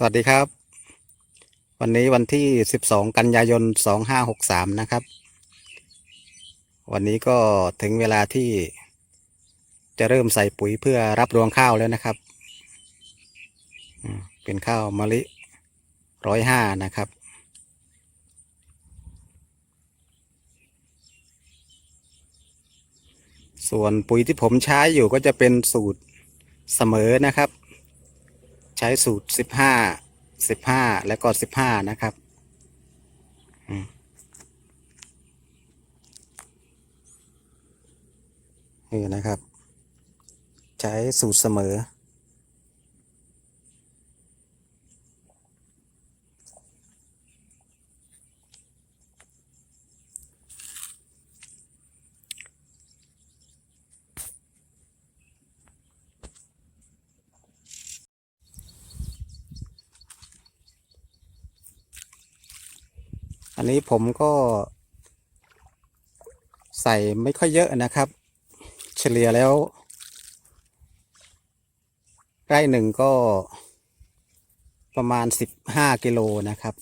สวัสดีครับ วันนี้วันที่ 12 กันยายน 2563 นะครับ วันนี้ก็ถึงเวลาที่จะเริ่มใส่ปุ๋ยเพื่อรับรวงข้าวแล้วนะครับ เป็นข้าวมะลิร้อยห้านะครับ ส่วนปุ๋ยที่ผมใช้อยู่ก็จะเป็นสูตรเสมอนะครับ ใช้สูตรสิบห้าสิบห้าแล้วก็สิบห้านะครับนี่นะครับ ใช้สูตรเสมอ อันนี้ผมก็ใส่ไม่ค่อยเยอะนะครับ เฉลี่ยแล้ว ไร่หนึ่งก็ประมาณสิบห้ากิโลนะครับ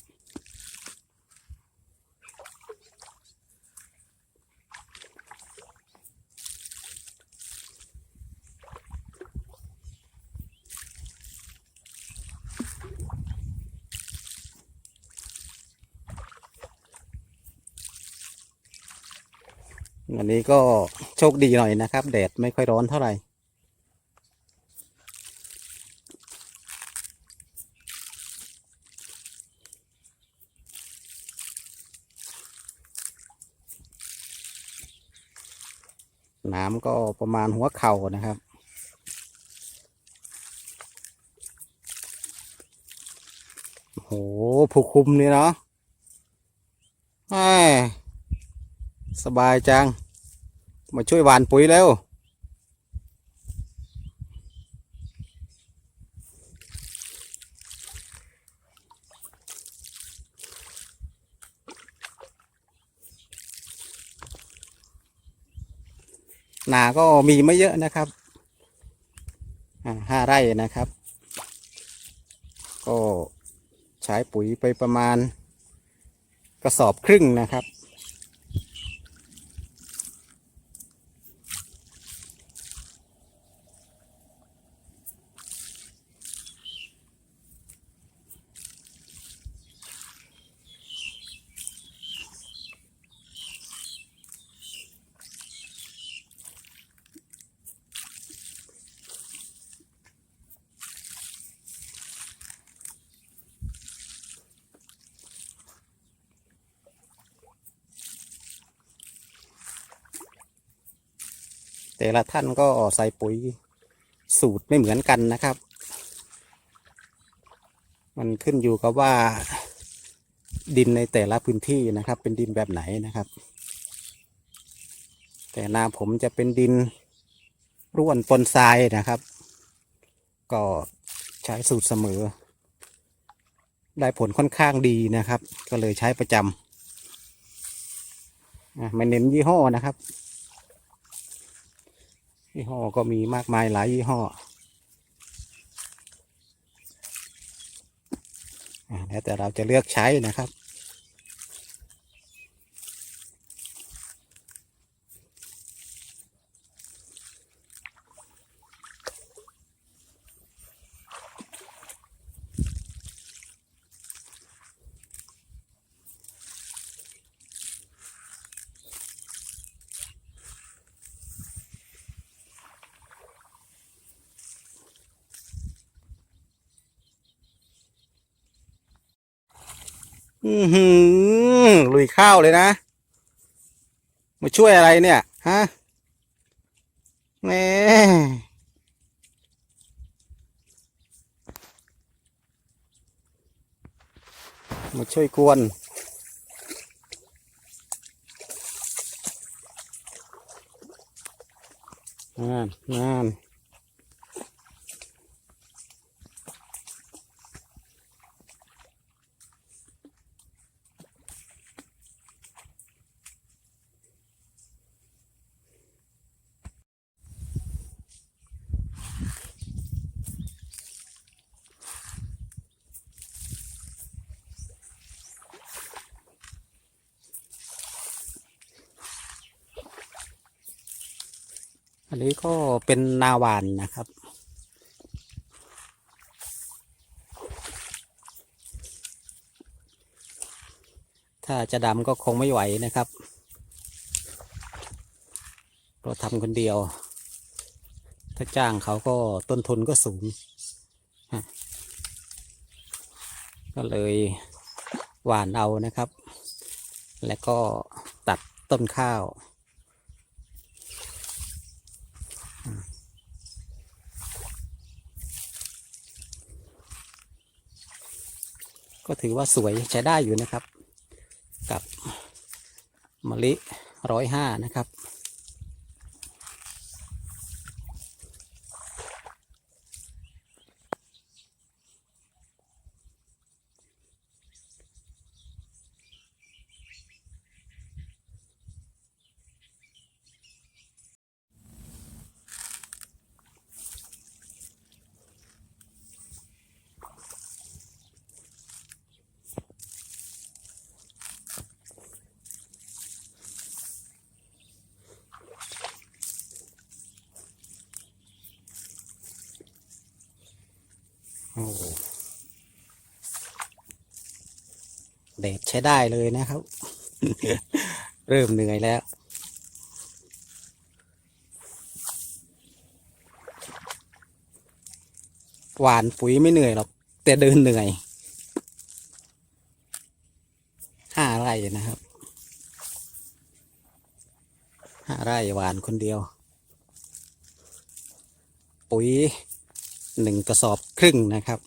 วันนี้ก็โชคดีหน่อยนะครับ แดดไม่ค่อยร้อนเท่าไหร่ น้ำก็ประมาณหัวเข่านะครับโหผู้คุมนี่เนาะ สบายจัง มาช่วยหวานปุ๋ยแล้ว นาก็มีไม่เยอะนะครับอ่าห้าไร่นะครับ ก็ใช้ปุ๋ยไปประมาณกระสอบครึ่งนะครับ แต่ละท่านก็ใส่ปุ๋ยสูตรไม่เหมือนกันนะครับ มันขึ้นอยู่กับว่า ดินในแต่ละพื้นที่นะครับ เป็นดินแบบไหนนะครับ แต่นาผมจะเป็นดินร่วนปนทรายนะครับ ก็ใช้สูตรเสมอ ได้ผลค่อนข้างดีนะครับ ก็เลยใช้ประจำไม่เน้นยี่ห้อนะครับ ยี่ห้อก็มีมากมายหลายยี่ห้อแล้วแต่เราจะเลือกใช้นะครับ อือหือลุยข้าวเลยนะ มาช่วยอะไรเนี่ย ฮะแหม่มาช่วยกวนงานงาน นนี้ก็เป็นนาหวานนะครับ ถ้าจะดำก็คงไม่ไหวนะครับเราทำคนเดียว ถ้าจ้างเขาก็ต้นทุนก็สูง ก็เลยหวานเอานะครับ แล้วก็ตัดต้นข้าว ก็ถือว่าสวยใช้ได้อยู่นะครับ กับมะลิร้อยห้านะครับ โอ้แดดใช้ได้เลยนะครับ เริ่มเหนื่อยแล้วหวานปุ๋ยไม่เหนื่อยหรอก แต่เดินเหนื่อยห้าไร่นะครับห้าไร่หวานคนเดียว ปุ๋ย หนึ่งกระสอบครึ่งนะครับ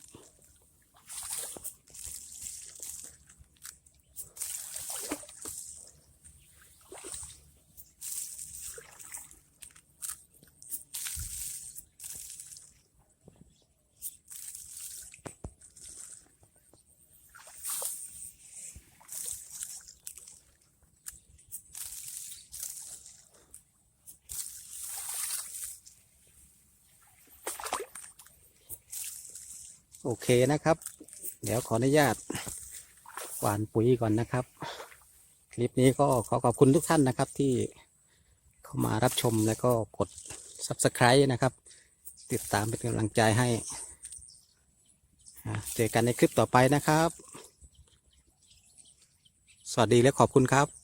โอเคนะครับ เดี๋ยวขออนุญาตหวานปุ๋ยก่อนนะครับ คลิปนี้ก็ขอขอบคุณทุกท่านนะครับที่เข้ามารับชมแล้วก็กด Subscribe นะครับ ติดตามเป็นกำลังใจให้ เจอกันในคลิปต่อไปนะครับ สวัสดีและขอบคุณครับ